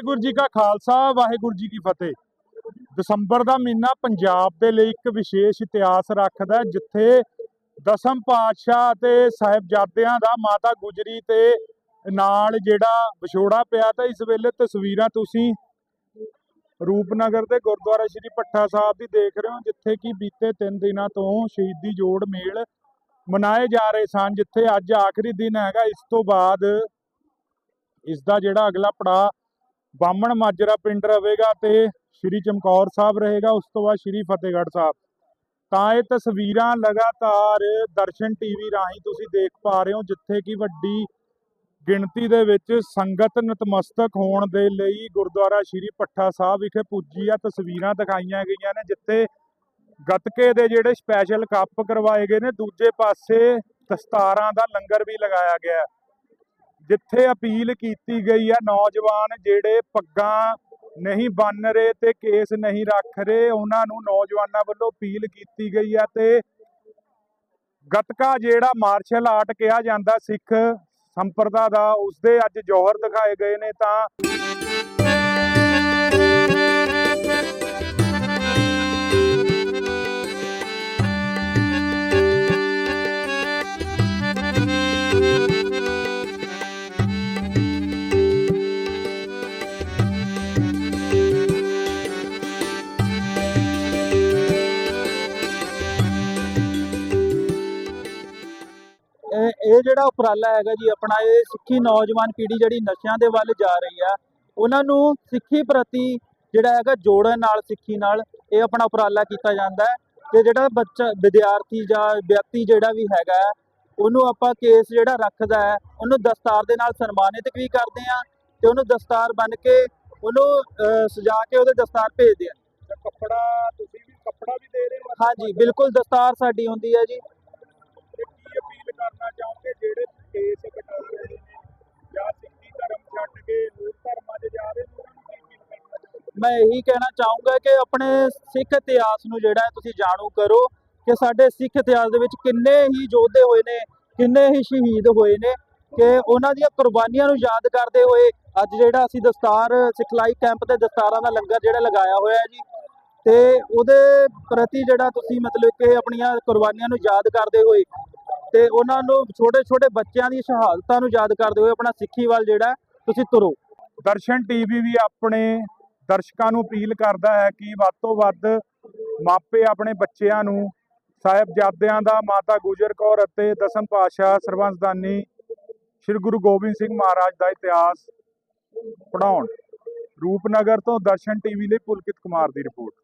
ਵਾਹਿਗੁਰੂ ਜੀ ਕਾ ਖਾਲਸਾ ਵਾਹਿਗੁਰੂ ਜੀ ਕੀ ਫਤਿਹ। ਦਸੰਬਰ ਦਾ ਮਹੀਨਾ ਪੰਜਾਬ ਦੇ ਲਈ ਇੱਕ ਵਿਸ਼ੇਸ਼ ਇਤਿਹਾਸ ਰੱਖਦਾ ਹੈ, ਜਿੱਥੇ ਦਸਮ ਪਾਤਸ਼ਾਹ ਤੇ ਸਾਹਿਬਜ਼ਾਦਿਆਂ ਦਾ ਮਾਤਾ ਗੁਜਰੀ ਤੇ ਨਾਲ ਜਿਹੜਾ ਵਿਛੋੜਾ ਪਿਆ ਤਾਂ ਇਸ ਵੇਲੇ ਤਸਵੀਰਾਂ ਤੁਸੀਂ ਰੂਪਨਗਰ ਦੇ ਗੁਰਦੁਆਰਾ ਸ਼੍ਰੀ ਭੱਠਾ ਸਾਹਿਬ ਦੀ ਦੇਖ ਰਹੇ ਹੋ ਜਿੱਥੇ ਕਿ ਬੀਤੇ 3 ਦਿਨਾਂ ਤੋਂ ਸ਼ਹੀਦੀ ਜੋੜ ਮੇਲ ਮਨਾਏ ਜਾ ਰਹੇ ਸਨ ਜਿੱਥੇ ਅੱਜ ਆਖਰੀ ਦਿਨ ਹੈਗਾ। ਇਸ ਤੋਂ ਬਾਅਦ ਇਸ ਦਾ ਜਿਹੜਾ ਅਗਲਾ ਪੜਾ ਬਾਮਣ ਮਾਜਰਾ ਪਿੰਡ ਰਹੇਗਾ ਤੇ ਸ਼੍ਰੀ ਚਮਕੌਰ ਸਾਹਿਬ ਰਹੇਗਾ, ਉਸ ਤੋਂ ਬਾਅਦ ਸ਼੍ਰੀ ਫਤਿਹਗੜ੍ਹ ਸਾਹਿਬ। ਤਾਂ ਇਹ ਤਸਵੀਰਾਂ ਲਗਾਤਾਰ ਦਰਸ਼ਨ ਟੀਵੀ ਰਾਹੀਂ ਤੁਸੀਂ ਦੇਖ ਪਾ ਰਹੇ ਹੋ, ਜਿੱਥੇ ਕਿ ਵੱਡੀ ਗਿਣਤੀ ਦੇ ਵਿੱਚ ਸੰਗਤ ਨਤਮਸਤਕ ਹੋਣ ਦੇ ਲਈ ਗੁਰਦੁਆਰਾ ਸ਼੍ਰੀ ਪੱਠਾ ਸਾਹਿਬ ਵਿਖੇ ਪੁੱਜੀ ਆ ਤਸਵੀਰਾਂ ਦਿਖਾਈਆਂ ਗਈਆਂ ਨੇ, ਜਿੱਥੇ ਗੱਤਕੇ ਦੇ ਜਿਹੜੇ ਸਪੈਸ਼ਲ ਕੱਪ ਕਰਵਾਏ ਗਏ ਨੇ, ਦੂਜੇ ਪਾਸੇ ਦਸਤਾਰਾਂ ਦਾ ਲੰਗਰ ਵੀ ਲਗਾਇਆ ਗਿਆ। ਜਿੱਥੇ ਅਪੀਲ ਕੀਤੀ ਗਈ ਹੈ ਨੌਜਵਾਨ ਜਿਹੜੇ ਪੱਗਾਂ ਨਹੀਂ ਬੰਨ ਰਹੇ ਤੇ ਕੇਸ ਨਹੀਂ ਰੱਖ ਰਹੇ, ਉਹਨਾਂ ਨੂੰ ਨੌਜਵਾਨਾਂ ਵੱਲੋਂ ਅਪੀਲ ਕੀਤੀ ਗਈ ਹੈ ਤੇ ਗਤਕਾ ਜਿਹੜਾ ਮਾਰਸ਼ਲ ਆਰਟ ਕਿਹਾ ਜਾਂਦਾ ਸਿੱਖ ਸੰਪਰਦਾ ਦਾ, ਉਸਦੇ ਅੱਜ ਜ਼ੋਹਰ ਦਿਖਾਏ ਗਏ ਨੇ ਤਾਂ ਇਹ ਜਿਹੜਾ ਉਪਰਾਲਾ ਹੈਗਾ ਜੀ ਆਪਣਾ ਇਹ ਸਿੱਖੀ ਨੌਜਵਾਨ ਪੀੜ੍ਹੀ ਜਿਹੜੀ ਨਸ਼ਿਆਂ ਦੇ ਵੱਲ ਜਾ ਰਹੀ ਆ ਉਹਨਾਂ ਨੂੰ ਸਿੱਖੀ ਪ੍ਰਤੀ ਜਿਹੜਾ ਹੈਗਾ ਜੋੜਨ ਨਾਲ ਸਿੱਖੀ ਨਾਲ ਇਹ ਆਪਣਾ ਉਪਰਾਲਾ ਕੀਤਾ ਜਾਂਦਾ ਹੈ ਤੇ ਜਿਹੜਾ ਬੱਚਾ ਵਿਦਿਆਰਥੀ ਜਾਂ ਵਿਅਕਤੀ ਜਿਹੜਾ ਵੀ ਹੈਗਾ ਉਹਨੂੰ ਆਪਾਂ ਕੇਸ ਜਿਹੜਾ ਰੱਖਦਾ ਹੈ ਉਹਨੂੰ ਦਸਤਾਰ ਦੇ ਨਾਲ ਸਨਮਾਨਿਤ ਵੀ ਕਰਦੇ ਆ ਤੇ ਉਹਨੂੰ ਦਸਤਾਰ ਬਨ ਕੇ ਉਹਨੂੰ ਸਜਾ ਕੇ ਉਹਦੇ ਦਸਤਾਰ ਭੇਜਦੇ ਆ ਕੱਪੜਾ ਤੁਸੀਂ ਵੀ ਕੱਪੜਾ ਵੀ ਦੇ ਰਹੇ ਹੋ? ਹਾਂਜੀ ਬਿਲਕੁਲ ਦਸਤਾਰ ਸਾਡੀ ਹੁੰਦੀ ਹੈ ਜੀ। ਜਿਹੜੇ ਕੇਸ ਕਟਾ ਜਾਂ ਸਿੱਖੀ ਧਰਮ ਛੱਡ ਕੇ ਹੋਰ ਧਰਮਾਂ 'ਚ ਜਾ ਮੈਂ ਇਹੀ ਕਹਿਣਾ ਚਾਹੂੰਗਾ ਕਿ ਆਪਣੇ ਸਿੱਖ ਇਤਿਹਾਸ ਨੂੰ ਜਿਹੜਾ ਹੈ ਤੁਸੀਂ ਜਾਣੂ ਕਰੋ ਕਿ ਸਾਡੇ ਸਿੱਖ ਇਤਿਹਾਸ ਦੇ ਵਿੱਚ ਕਿੰਨੇ ਹੀ ਯੋਧੇ ਹੋਏ ਨੇ, ਕਿੰਨੇ ਹੀ ਸ਼ਹੀਦ ਹੋਏ ਨੇ ਕਿ ਉਹਨਾਂ ਦੀਆਂ ਕੁਰਬਾਨੀਆਂ ਨੂੰ ਯਾਦ ਕਰਦੇ ਹੋਏ ਅੱਜ ਜਿਹੜਾ ਅਸੀਂ ਦਸਤਾਰ, ਸਿਖਲਾਈ ਕੈਂਪ ਤੇ ਦਸਤਾਰਾਂ ਦਾ ਲੰਗਰ ਜਿਹੜਾ ਲਗਾਇਆ ਹੋਇਆ ਹੈ ਜੀ, ਤੇ ਉਹਦੇ ਪ੍ਰਤੀ ਜਿਹੜਾ ਤੁਸੀਂ ਮਤਲਬ ਕਿ ਆਪਣੀਆਂ ਕੁਰਬਾਨੀਆਂ ਨੂੰ ਯਾਦ ਕਰਦੇ ਹੋਏ ਤੇ ਉਹਨਾਂ ਨੂੰ ਛੋਟੇ ਛੋਟੇ ਬੱਚਿਆਂ ਦੀ ਸ਼ਹਾਦਤਾਂ ਨੂੰ ਯਾਦ ਕਰਦੇ ਹੋਏ ਆਪਣਾ ਸਿੱਖੀ ਵੱਲ ਜਿਹੜਾ ਤੁਸੀਂ ਤੁਰੋ। ਦਰਸ਼ਨ ਟੀਵੀ ਵੀ ਆਪਣੇ ਦਰਸ਼ਕਾਂ ਨੂੰ ਅਪੀਲ ਕਰਦਾ ਹੈ ਕਿ ਵੱਧ ਤੋਂ ਵੱਧ ਮਾਪੇ ਆਪਣੇ ਬੱਚਿਆਂ ਨੂੰ, ਸਾਹਿਬਜ਼ਾਦਿਆਂ ਦਾ ਮਾਤਾ ਗੁਜਰ ਕੌਰ ਅਤੇ ਦਸਮ ਪਾਤਸ਼ਾਹ ਸਰਬੰਸਦਾਨੀ ਸ੍ਰੀ ਗੁਰੂ ਗੋਬਿੰਦ ਸਿੰਘ ਮਹਾਰਾਜ ਦਾ ਇਤਿਹਾਸ ਪੜਾਉਣ ਰੂਪਨਗਰ ਤੋਂ ਦਰਸ਼ਨ ਟੀਵੀ ਲਈ ਪੁਲਕਿਤ ਕੁਮਾਰ ਦੀ ਰਿਪੋਰਟ।